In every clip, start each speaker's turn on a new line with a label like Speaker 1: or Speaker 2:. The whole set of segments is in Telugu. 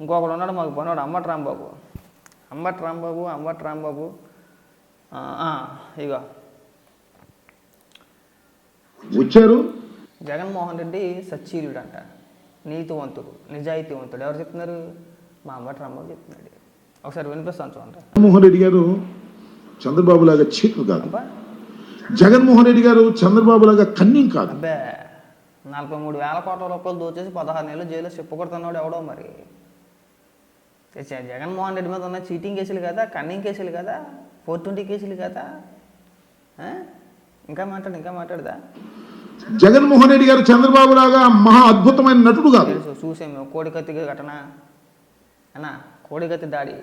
Speaker 1: ఇంకొకడు ఉన్నాడు మాకు పనివాడు అంబటి రాంబాబు. అంబటి రాంబాబు అంబటి రాంబాబు. ఇగో.
Speaker 2: వచ్చారు?
Speaker 1: జగన్మోహన్ రెడ్డి సచ్చీలుడు అంట నీతివంతుడు నిజాయితీవంతుడు. ఎవరు చెప్తున్నారు? మా అంబటి రాంబాబు చెప్తున్నాడు. ఒకసారి వినిపిస్తాను చూడండి.
Speaker 2: జగన్మోహన్ రెడ్డి గారు చంద్రబాబు లాగా చీట్లు కాదు జగన్మోహన్ రెడ్డి గారు చంద్రబాబు లాగా కన్నింగ్ కాదు.
Speaker 1: అబ్బే. నలభై మూడు వేల కోట్ల రూపాయలు దోచేసి పదహారు నెలలు జైలు చెప్పుకొడుతున్నాడు ఎవడో మరి. జగన్మోహన్ రెడ్డి మీద ఉన్న చీటింగ్ కేసులు కదా కన్నింగ్ కేసులు కదా ఫోర్ ట్వంటీ కేసులు కదా? ఇంకా మాట్లాడు ఇంకా మాట్లాడదా?
Speaker 2: జగన్మోహన్ రెడ్డి గారు చంద్రబాబు లాగా మహా అద్భుతమైన నటుడు కాదు.
Speaker 1: తెలుసు చూసాం మేము కోడికత్తి ఘటన. అన్నా కోడికత్తి దాడి.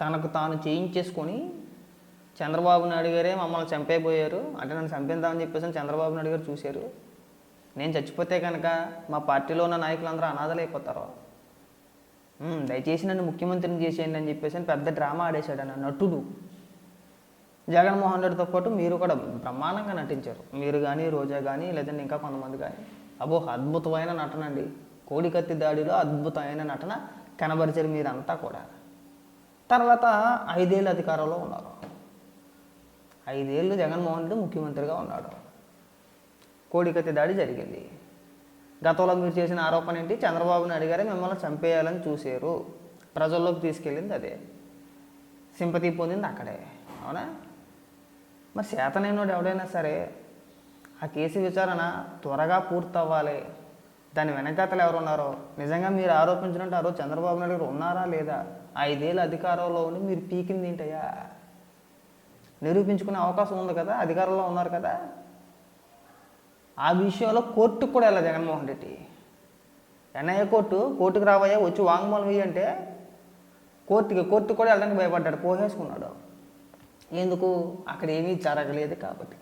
Speaker 1: తనకు తాను చేయించేసుకొని చంద్రబాబు నాయుడు గారే మమ్మల్ని చంపేయబోయారు. అంటే నన్ను చంపేద్దామని చెప్పేసి చంద్రబాబు నాయుడు గారు చూశారు. నేను చచ్చిపోతే కనుక మా పార్టీలో ఉన్న నాయకులందరూ అనాథలు అయిపోతారు. దయచేసి నన్ను ముఖ్యమంత్రిని చేసేయండి అని చెప్పేసి పెద్ద డ్రామా ఆడేశాడు అన్న నటుడు. జగన్మోహన్ రెడ్డితో పాటు మీరు కూడా బ్రహ్మాండంగా నటించారు. మీరు కానీ రోజా కానీ లేదంటే ఇంకా కొంతమంది కానీ అబ్బో అద్భుతమైన నటన అండి. కోడికత్తి దాడిలో అద్భుతమైన నటన కనబరిచారు మీరంతా కూడా. తర్వాత ఐదేళ్ళు అధికారంలో ఉన్నారు. ఐదేళ్ళు జగన్మోహన్ రెడ్డి ముఖ్యమంత్రిగా ఉన్నాడు. కోడికత్తి దాడి జరిగింది. గతంలో మీరు చేసిన ఆరోపణ ఏంటి? చంద్రబాబు నాయుడు గారే మిమ్మల్ని చంపేయాలని చూశారు. ప్రజల్లోకి తీసుకెళ్ళింది అదే. సింపతి పొందింది అక్కడే. అవునా? మరి చేతనైనోడు ఎవడైనా సరే ఆ కేసు విచారణ త్వరగా పూర్తవ్వాలి. దాని వెనకాతలు ఎవరు ఉన్నారో నిజంగా మీరు ఆరోపించినట్టు ఆ రోజు చంద్రబాబు నాయుడు గారు ఉన్నారా లేదా? ఐదేళ్ళు అధికారంలో ఉండి మీరు పీకింది ఏంటయ్యా? నిరూపించుకునే అవకాశం ఉంది కదా అధికారంలో ఉన్నారు కదా. ఆ విషయంలో కోర్టుకు కూడా వెళ్ళాలి జగన్మోహన్ రెడ్డి. ఎన్ఐఏ కోర్టు కోర్టుకు రావయ్యా వచ్చి వాంగ్మూలం ఇయ్యి అంటే కోర్టుకి కోర్టు కూడా వెళ్ళడానికి భయపడ్డాడు పోహేసుకున్నాడు ఎందుకు? అక్కడ ఏమీ జరగలేదు కాబట్టి.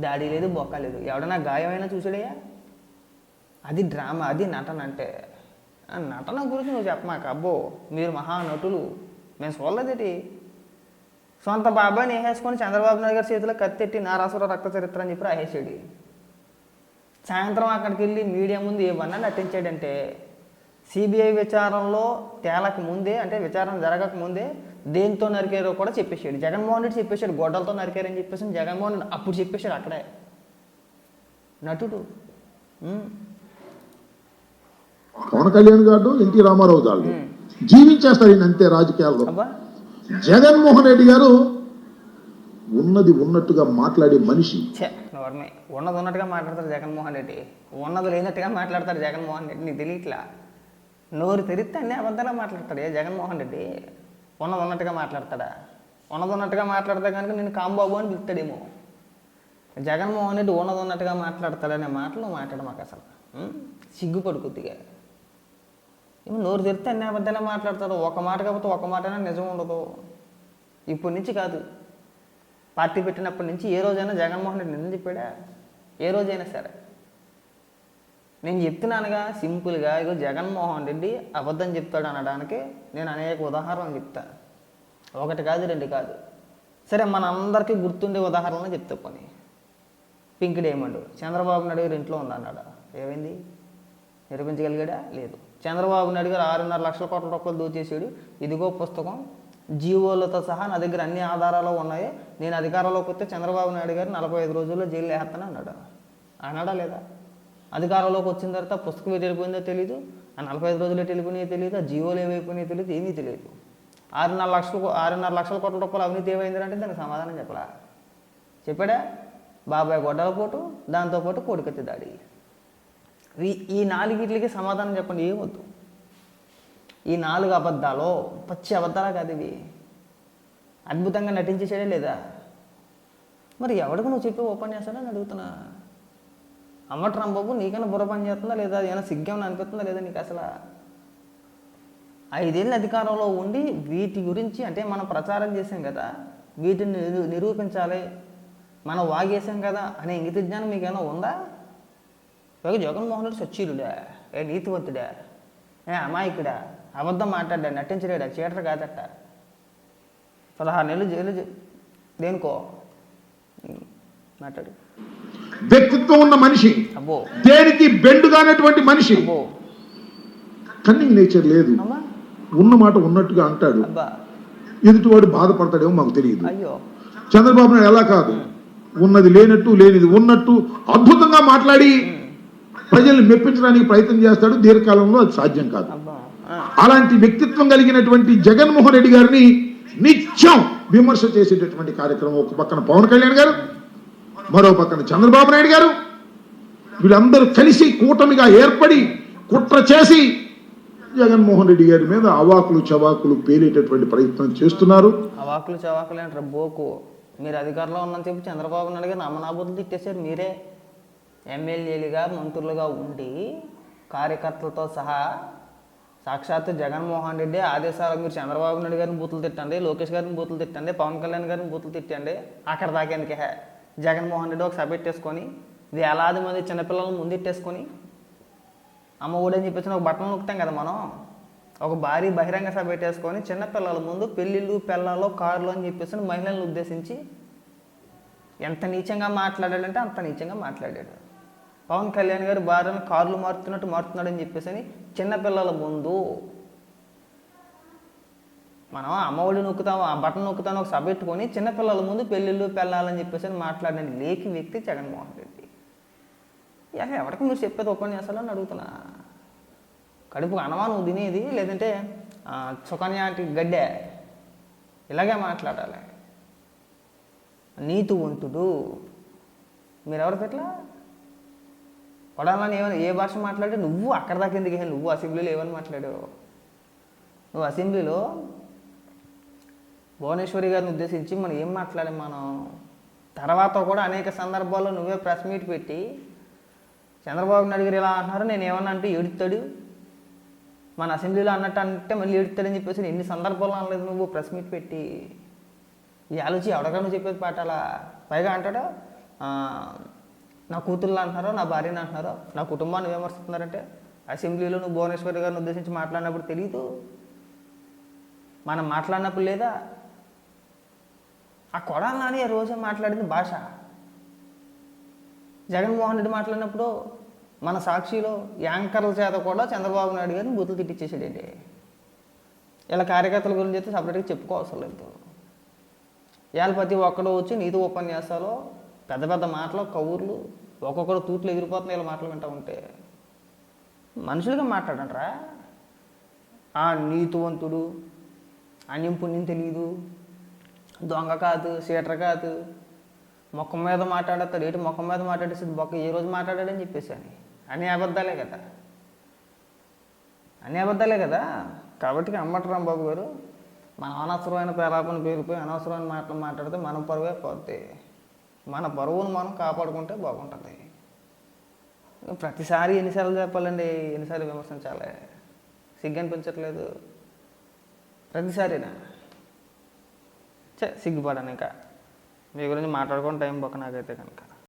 Speaker 1: దాడి లేదు బొక్క లేదు. ఎవడన్నా గాయమైనా చూసాడయ్యా అది డ్రామా అది నటన అంటే. ఆ నటన గురించి నువ్వు చెప్పమాక అబ్బో మీరు మహానటులు. మేము చూడలేదేటి? సొంత బాబాయ్ వేసేసుకొని చంద్రబాబు నాయుడు గారి చేతిలో కత్తెట్టి నారాసుర రక్త చరిత్ర అని చెప్పి రాసేసాడు. సాయంత్రం అక్కడికి వెళ్ళి మీడియా ముందు ఏమన్నా నటించాడంటే సిబిఐ విచారణలో తేలక ముందే అంటే విచారణ జరగక ముందే దేంతో నరికారో కూడా చెప్పేశాడు. జగన్మోహన్ రెడ్డి చెప్పేశాడు గొడ్డలతో నరికారని చెప్పేసి జగన్మోహన్ రెడ్డి అప్పుడు చెప్పేశాడు అక్కడే. నటుడు.
Speaker 2: పవన్ కళ్యాణ్ గారు ఎన్టీ రామారావు గారు జీవించేస్తారు అంతే రాజకీయాల్లో. జగన్మోహన్ రెడ్డి గారు ఉన్నది ఉన్నట్టుగా మాట్లాడే మనిషి.
Speaker 1: నోర్మే ఉన్నది ఉన్నట్టుగా మాట్లాడతారు జగన్మోహన్ రెడ్డి. ఉన్నది లేనట్టుగా మాట్లాడతారు జగన్మోహన్ రెడ్డి నీకు తెలియట్లా? నోరు తెరిస్తే అన్నీ అబద్ధాలా మాట్లాడతాడు. ఏ జగన్మోహన్ రెడ్డి? ఉన్నది ఉన్నట్టుగా మాట్లాడతాడా? ఉన్నది ఉన్నట్టుగా మాట్లాడితే కనుక నేను కాంబాబు అని పిలుస్తాడేమో. జగన్మోహన్ రెడ్డి ఉన్నది ఉన్నట్టుగా మాట్లాడతాడనే మాటలు మాట్లాడమాక అసలు. సిగ్గుపడు కొద్దిగా. ఏమో నోరు తెరిస్తే అన్ని అబద్ధాలే మాట్లాడతాడు ఒక మాట కాకపోతే ఒక మాటనే నిజం ఉండదు. ఇప్పటి నుంచి కాదు. పార్టీ పెట్టినప్పటి నుంచి ఏ రోజైనా జగన్మోహన్ రెడ్డి నిన్న చెప్పాడా ఏ రోజైనా సరే. నేను చెప్తున్నానుగా సింపుల్గా ఇగో జగన్మోహన్ రెడ్డి అబద్ధం చెప్తాడు అనడానికి నేను అనేక ఉదాహరణలు చెప్తా. ఒకటి కాదు రెండు కాదు. సరే మన అందరికీ గుర్తుండే ఉదాహరణలు చెప్తా పోనీ పింక్ డైమండ్. చంద్రబాబు నాయుడు గారు ఇంట్లో ఉందన్నాడు? ఏమైంది? నిరూపించగలిగాడా లేదు. చంద్రబాబు నాయుడు గారు ఆరున్నర లక్షల కోట్ల రూపాయలు దోచేసాడు ఇదిగో పుస్తకం జీవోలతో సహా నా దగ్గర అన్ని ఆధారాలు ఉన్నాయి. నేను అధికారంలోకి వస్తే చంద్రబాబు నాయుడు గారు నలభై ఐదు రోజుల్లో జైలు వేస్తాను అన్నాడు. అన్నాడా లేదా? అధికారంలోకి వచ్చిన తర్వాత పుస్తకం ఎటు వెళ్ళిపోయిందో తెలియదు ఆ నలభై ఐదు రోజులు ఎటు వెళ్ళిపోయినాయో తెలియదు ఆ జీవోలు ఏమైపోయినాయో తెలియదు ఏమీ తెలియదు ఆరున్నర లక్షలు ఆరున్నర లక్షల కోట్ల రూపాయలు అవినీతి ఏమైందంటే దానికి సమాధానం చెప్పలా. చెప్పాడా? బాబాయ్ గొడ్డల పోటు దాంతోపాటు కోడికత్తి దాడి. ఈ- ఈ నాలుగిట్లకి సమాధానం చెప్పండి. ఏమొద్దు ఈ నాలుగు అబద్ధాలు పచ్చి అబద్ధాలు కాదు ఇవి. అద్భుతంగా నటించేసాడే లేదా? మరి ఎవడికి నువ్వు చెప్పి ఓపెన్ చేస్తాడని అడుగుతున్నా. అమ్మటి రాంబాబు నీకైనా బుర్ర పని చేస్తుందా లేదా? ఏమైనా సిగ్గేమైనా అనిపిస్తుందా లేదా నీకు అసలు? ఐదేళ్ళ అధికారంలో ఉండి వీటి గురించి అంటే మనం ప్రచారం చేసాం కదా వీటిని నిరూపించాలి మనం వాగేసాం కదా అనే ఇంగిత జ్ఞానం మీకేమైనా ఉందా? పైగా జగన్మోహన్ రెడ్డి సచ్చీలుడా ఏ నీతివంతుడా? ఏ అమాయకుడా? అబద్ధం మాట్లాడా నటించలేడా? చీటర్ కాదట పదహారు నెలలు జైలు దేనికో? మాట్లాడు.
Speaker 2: వ్యక్తిత్వం ఉన్న మనిషి.
Speaker 1: అబ్బో.
Speaker 2: దేనికి బెండుగానటువంటి మనిషి?
Speaker 1: అబ్బో.
Speaker 2: కన్నింగ్ నేచర్ లేదు. ఉన్న మాట ఉన్నట్టుగా అంటాడు. ఎదుటివాడు బాధపడతాడేమో మాకు తెలియదు.
Speaker 1: అయ్యో.
Speaker 2: చంద్రబాబు నాయుడు ఎలా కాదు ఉన్నది లేనట్టు లేనిది ఉన్నట్టు అద్భుతంగా మాట్లాడి ప్రజల్ని మెప్పించడానికి ప్రయత్నం చేస్తాడు దీర్ఘకాలంలో అది సాధ్యం కాదు. అలాంటి వ్యక్తిత్వం కలిగినటువంటి జగన్మోహన్ రెడ్డి గారిని నిత్యం విమర్శ చేసేటటువంటి కార్యక్రమం ఒక పక్కన పవన్ కళ్యాణ్ గారు మరో పక్కన చంద్రబాబు నాయుడు గారు. వీళ్ళందరూ కలిసి కూటమిగా ఏర్పడి కుట్ర చేసి జగన్మోహన్ రెడ్డి గారి మీద అవాకులు చవాకులు పేలేటటువంటి ప్రయత్నం చేస్తున్నారు.
Speaker 1: అవాకులు చవాకులు అంటారు బోకు? మీరు అధికారంలో ఉన్నని చెప్పి చంద్రబాబు నాయుడు గారు నమ్మనాబుద్ధులు తిట్టేశారు మీరే. ఎమ్మెల్యేలుగా మంత్రులుగా ఉండి కార్యకర్తలతో సహా సాక్షాత్తు జగన్మోహన్ రెడ్డి ఆదేశాలు మీరు చంద్రబాబు నాయుడు గారిని బూతులు తిట్టండి లోకేష్ గారిని బూతులు తిట్టండి పవన్ కళ్యాణ్ గారిని బూతులు తిట్టండి అక్కడ దాకేందుకే జగన్మోహన్ రెడ్డి ఒక సభ పెట్టేసుకొని వేలాది మంది చిన్నపిల్లలను ముందెట్టేసుకొని అమ్మ ఊడని చెప్పేసి ఒక బట్టలు నొక్కుతాం కదా మనం? ఒక భారీ బహిరంగ సభ పెట్టేసుకొని చిన్నపిల్లల ముందు పెళ్ళిళ్ళు పిల్లలు కార్లు అని చెప్పేసి మహిళలను ఉద్దేశించి ఎంత నీచంగా మాట్లాడాడంటే అంత నీచంగా మాట్లాడాడు. పవన్ కళ్యాణ్ గారు భార్యను కార్లు మారుతున్నట్టు మారుతున్నాడు అని చెప్పేసి అని చిన్నపిల్లల ముందు మనం అమ్మఒడి నొక్కుతాం ఆ బట్టను నొక్కుతాను ఒక సభ పెట్టుకొని చిన్నపిల్లల ముందు పెళ్ళిళ్ళు పెళ్ళాలని చెప్పేసి అని మాట్లాడిన లేకి వ్యక్తి జగన్మోహన్ రెడ్డి. అసలు ఎవరికి మీరు చెప్పేది ఉపన్యాసాలు అని అడుగుతున్నా? కడుపుకు అనవా నువ్వు తినేది లేదంటే ఆ, గడ్డే. ఇలాగే మాట్లాడాలి. నీతి వంతుడు మీరెవరికి ఎట్లా కొడాలని ఏమైనా ఏ భాష మాట్లాడి నువ్వు అక్కడ దాకా ఎందుకు నువ్వు అసెంబ్లీలో ఏమని మాట్లాడావు? నువ్వు అసెంబ్లీలో భువనేశ్వరి గారిని ఉద్దేశించి మనం ఏం మాట్లాడాం మనం? తర్వాత కూడా అనేక సందర్భాల్లో నువ్వే ప్రెస్ మీట్ పెట్టి చంద్రబాబు నాయుడు గారు ఇలా అంటున్నారు నేను ఏమన్నా అంటే ఏడుతాడు. మన అసెంబ్లీలో అన్నట్టు అంటే మళ్ళీ ఏడుతాడని చెప్పేసి ఎన్ని సందర్భాల్లో అనలేదు నువ్వు ప్రెస్ మీట్ పెట్టి. ఈ ఆలోచి ఎవడగా నువ్వు చెప్పేది పాఠాలా పైగా అంటాడు? నా కూతుర్లు అంటున్నారో నా భార్యని అంటున్నారో నా కుటుంబాన్ని విమర్శిస్తున్నారంటే అసెంబ్లీలో నువ్వు భువనేశ్వరి గారిని ఉద్దేశించి మాట్లాడినప్పుడు తెలియదు మనం మాట్లాడినప్పుడు లేదా? ఆ కొడాలి నాని ఆ రోజే మాట్లాడింది భాష. జగన్మోహన్ రెడ్డి మాట్లాడినప్పుడు మన సాక్షిలో యాంకర్ల చేత కూడా చంద్రబాబు నాయుడు గారిని బూతులు తిట్టించేసాడండి ఇలా కార్యకర్తల గురించి అయితే సపరేట్గా చెప్పుకోవసరం లేదు. ఇవాళ ప్రతి ఒక్కడు వచ్చి నీతి ఉపన్యాసాలు పెద్ద పెద్ద మాటలు కవుర్లు ఒక్కొక్కరు తూట్లు ఎగిరిపోతున్నాయి ఇలా మాటలు వింటూ ఉంటే. మనుషులుగా మాట్లాడంట్రా ఆ నీతివంతుడు అన్యం పుణ్యం తెలియదు దొంగ కాదు సీటర్ కాదు ముఖం మీద మాట్లాడతాడు ఏంటి ముఖం మీద మాట్లాడేసి బొక్క ఏ రోజు మాట్లాడాడని చెప్పేసి అని అన్ని అబద్ధాలే కదా. అన్ని అబద్ధాలే కదా. కాబట్టి అమ్మట రాంబాబు గారు. మన అనవసరమైన ప్రలాపన పేరుపోయి అనవసరమైన మాటలు మాట్లాడితే మనం పరువే పోద్ది మన బరువును మనం కాపాడుకుంటే బాగుంటుంది. ప్రతిసారి ఎన్నిసార్లు చెప్పాలండి ఎన్నిసార్లు విమర్శించాలి. సిగ్గు అనిపించట్లేదు ప్రతిసారినా. చే సిగ్గుపడాను ఇంకా మీ గురించి మాట్లాడుకుని టైం పక్క నాకైతే కనుక.